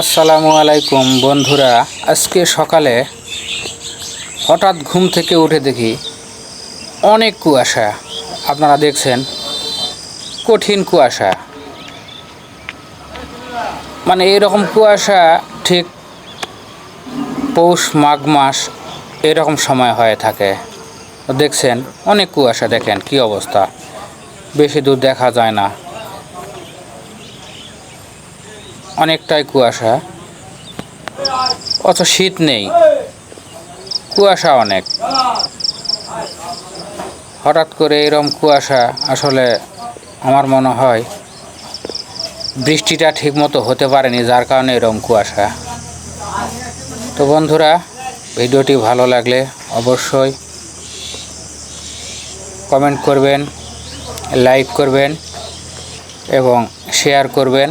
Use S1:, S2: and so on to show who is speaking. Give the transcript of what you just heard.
S1: আসসালামু আলাইকুম বন্ধুরা। আজকে সকালে হঠাৎ ঘুম থেকে উঠে দেখি অনেক কুয়াশা। আপনারা দেখছেন, কঠিন কুয়াশা। মানে এরকম কুয়াশা ঠিক পৌষ, মাঘ মাস এরকম সময় হয়ে থাকে। দেখছেন, অনেক কুয়াশা দেখেন, কি অবস্থা? বেশি দূর দেখা যায় না। অনেকটাই কুয়াশা। অত শীত নেই। কুয়াশা অনেক। হঠাৎ করে এরম কুয়াশা আসলে আমার মনে হয় বৃষ্টিটা ঠিকমতো হতে পারেনি, যার কারণে এরম কুয়াশা। তো বন্ধুরা, ভিডিওটি ভালো লাগলে অবশ্যই কমেন্ট করবেন, লাইক করবেন এবং শেয়ার করবেন।